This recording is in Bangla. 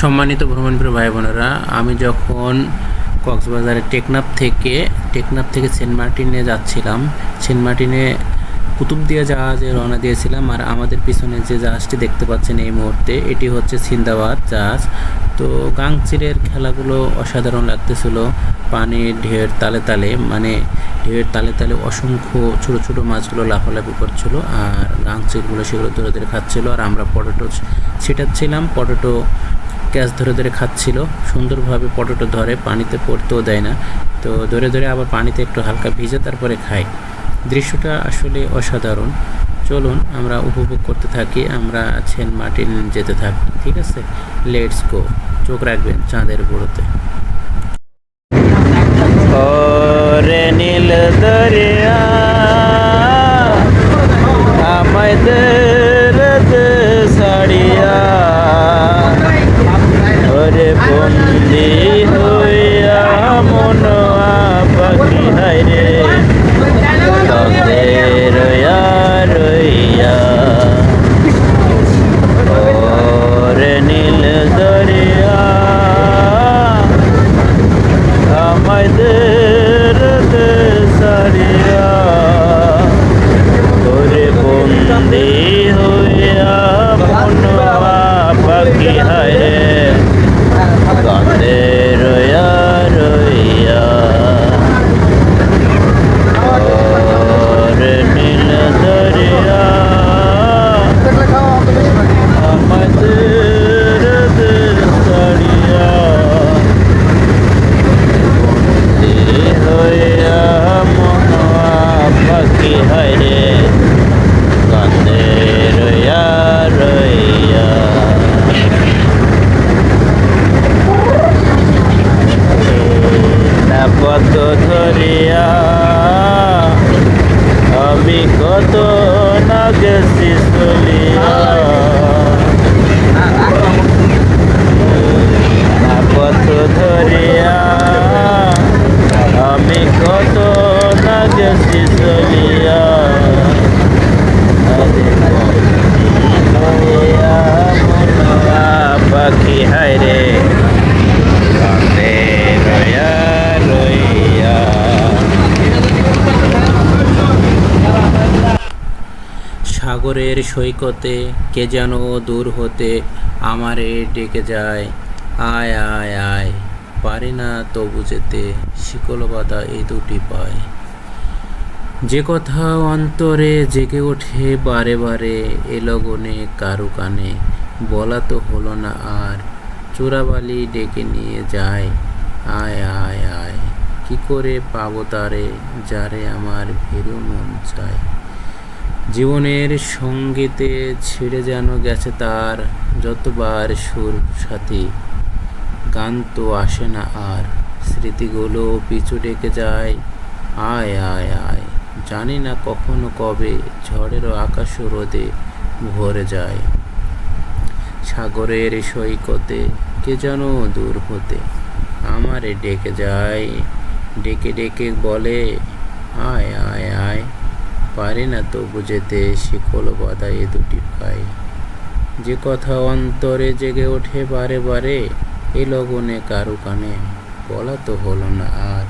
সম্মানিত ভ্রমণপ্রিয় ভাই বোনেরা আমি যখন কক্সবাজারের টেকনাফ থেকে টেকনাফ থেকে সেন্ট মার্টিনে যাচ্ছিলাম, সেন্ট মার্টিনে কুতুবদিয়া জাহাজে রওনা দিয়েছিলাম, আর আমাদের পিছনে যে জাহাজটি দেখতে পাচ্ছেন এই মুহূর্তে, এটি হচ্ছে সিন্দাবাদ জাহাজ। তো গাংচিরের খেলাগুলো অসাধারণ লাগতেছিল, পানির ঢেউয়ের তালে তালে মানে ঢেউয়ের তালে তালে অসংখ্য ছোট ছোট মাছগুলো লাফালাফি করছিল, আর গাংচিরগুলো সেগুলো ধরে ধরে খাচ্ছিল, আর আমরা পটেটো ছিটাচ্ছিলাম, পটেটো ক্যাচ ধরে ধরে খাচ্ছিল। সুন্দরভাবে পটোটো ধরে, পানিতে পড়তেও দেয় না। তো ধরে ধরে আবার পানিতে একটু হালকা ভিজে তারপরে খায়। দৃশ্যটা আসলে অসাধারণ। চলুন আমরা উপভোগ করতে থাকি। আমরা সেন্ট মার্টিন যেতে থাকি। ঠিক আছে? লেটস গো চোখ রাখবেন চাঁদের বুড়োতে। না সাগরের সৈকতে কে যেন দূর হতে আমারে ডেকে যায়। আয় আয় আয়, পারি না তবু যেতে, শিকল বাঁধা এই দুটি পায়। যে কথা অন্তরে জেগে ওঠে বারে বারে, এ লগনে কারু কানে, বলা তো হলো না আর চোরাবালি ডেকে নিয়ে যায়। আয় আয় আয়, কি করে পাবো তারে, যারে আমার ভেরু মন চায়। জীবনের সঙ্গীতে ছিঁড়ে যেন গেছে তার যতবার সুর সাথী। গান তো আসে না আর, স্মৃতিগুলো পিছু ডেকে যায়। আয় আয় আয়, জানি না কখনো কবে ঝড়েরও আকাশ রোদে ভরে যায়। সাগরের সৈকতে কে যেন দূর হতে আমারে ডেকে যায়। ডেকে ডেকে বলে, আয় আয় আয় পারি না তো বুঝেতে শিকল বাধা এ দুটি পাই। যে কথা অন্তরে জেগে ওঠে বারে বারে, এ লগনে কারু কানে বলা তো হলো না আর।